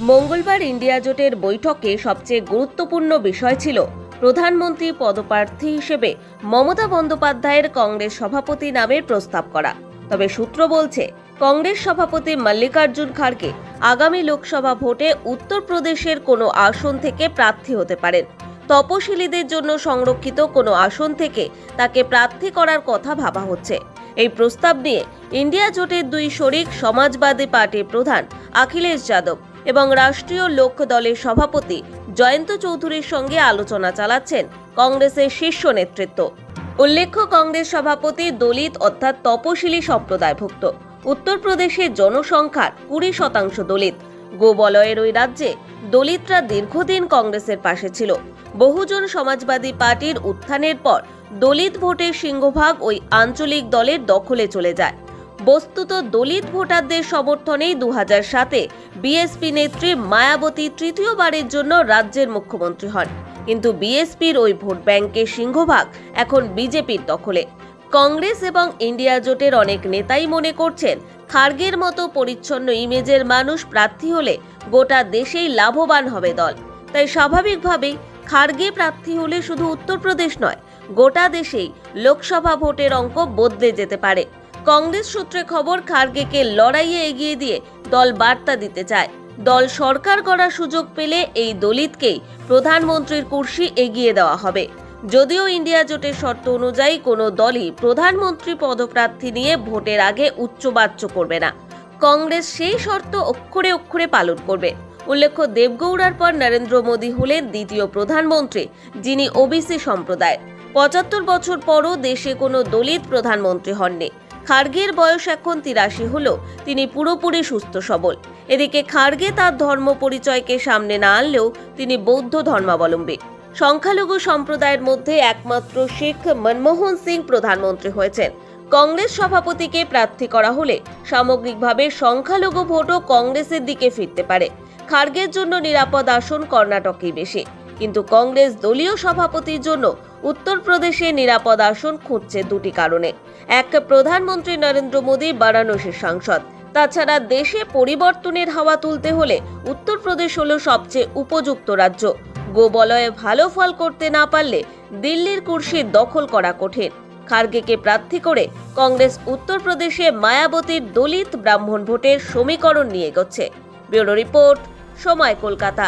মঙ্গলবার ইন্ডিয়া জোটের বৈঠকে সবচেয়ে গুরুত্বপূর্ণ বিষয় ছিল প্রধানমন্ত্রী পদপ্রার্থী হিসেবে মমতা বন্দ্যোপাধ্যায়ের কংগ্রেস সভাপতি নামের প্রস্তাব করা। তবে সূত্র বলছে, কংগ্রেস সভাপতি মল্লিকার্জুন খাড়গে আগামী লোকসভা ভোটে উত্তরপ্রদেশের কোনো আসন থেকে প্রার্থী হতে পারেন। তপশিলীদের জন্য সংরক্ষিত কোনো আসন থেকে তাকে প্রার্থী করার কথা ভাবা হচ্ছে। এই প্রস্তাব নিয়ে ইন্ডিয়া জোটের দুই শরিক সমাজবাদী পার্টির প্রধান অখিলেশ যাদব এবং রাষ্ট্রীয় লোক দলের সভাপতি জয়ন্ত চৌধুরীর সঙ্গে আলোচনা চালাচ্ছেন কংগ্রেসের শীর্ষ নেতৃত্ব। উল্লেখ্য, কংগ্রেস সভাপতি দলিত অর্থাৎ তপশিলি সম্প্রদায়ভুক্ত। উত্তরপ্রদেশের জনসংখ্যার কুড়ি শতাংশ দলিত। গোবলয়ের ওই রাজ্যে দলিতরা দীর্ঘদিন কংগ্রেসের পাশে ছিল। বহুজন সমাজবাদী পার্টির উত্থানের পর দলিত ভোটের সিংহভাগ ওই আঞ্চলিক দলের দখলে চলে যায়। বস্তুত দলিত ভোটারদের সমর্থনেই দু সাতে বিএসপি নেত্রী মায়াবতী তৃতীয়বারের জন্য রাজ্যের মুখ্যমন্ত্রী হন। কিন্তু বিএসপির ওই ভোট ব্যাংকের সিংহভাগ এখন বিজেপির দখলে। কংগ্রেস এবং ইন্ডিয়া জোটের অনেক নেতাই মনে করছেন, খার্গের মতো পরিচ্ছন্ন ইমেজের মানুষ প্রার্থী হলে গোটা দেশেই লাভবান হবে দল। তাই স্বাভাবিকভাবেই খার্গে প্রার্থী হলে শুধু উত্তরপ্রদেশ নয়, গোটা দেশেই লোকসভা ভোটের অঙ্ক বদলে যেতে পারে। কংগ্রেস সূত্রে খবর, খার্গেকে লড়াইয়ে এগিয়ে দিয়ে দল বার্তা দিতে চায়। দল সরকার করার সুযোগ পেলে এই দলিতকেই প্রধানমন্ত্রীর কুর্সি এগিয়ে দেওয়া হবে। যদিও ইন্ডিয়া জোটের শর্ত অনুযায়ী কোনো দলই প্রধানমন্ত্রী পদপ্রার্থী নিয়ে ভোটের আগে উচ্চবাচ্য করবে না। কংগ্রেস সেই শর্ত অক্ষরে অক্ষরে পালন করবে। উল্লেখ্য, দেবগৌড়ার পর নরেন্দ্র মোদী হলেন দ্বিতীয় প্রধানমন্ত্রী, যিনি ওবিসি সম্প্রদায় পঁচাত্তর বছর পরও দেশে কোনো দলিত প্রধানমন্ত্রী হননি। খার্গের বয়স এখন তিরাশি হলেও তিনি পুরোপুরি সুস্থ, সবল। এদিকে খার্গে তার ধর্ম পরিচয়কে সামনে না আনলেও তিনি বৌদ্ধ ধর্মাবলম্বী। সংখ্যালঘু সম্প্রদায়ের মধ্যে একমাত্র শেখ মনমোহন সিং প্রধানমন্ত্রী হয়েছেন। কংগ্রেস সভাপতিকে প্রার্থী করা হলে সামগ্রিকভাবে সংখ্যালঘু ভোটও কংগ্রেসের দিকে ফিরতে পারে। খার্গের জন্য নিরাপদ আসন কর্ণাটকেই বেশি। কিন্তু কংগ্রেস দলীয় সভাপতির জন্য উত্তরপ্রদেশে নিরাপদ আসন খুঁজছে দুটি কারণে। এক, প্রধানমন্ত্রী নরেন্দ্র মোদী, বারাণসীর সাংসদ। তাছাড়া দেশে পরিবর্তনের হাওয়া তুলতে হলে উত্তরপ্রদেশ হল সবচেয়ে উপযুক্ত রাজ্য। গোবলয়ে ভালো ফল করতে না পারলে দিল্লির কুর্সি দখল করা কঠিন। খার্গেকে প্রার্থী করে কংগ্রেস উত্তরপ্রদেশে মায়াবতীর দলিত ব্রাহ্মণ ভোটের সমীকরণ নিয়ে এগোচ্ছে। ব্যুরো রিপোর্ট, সময় কলকাতা।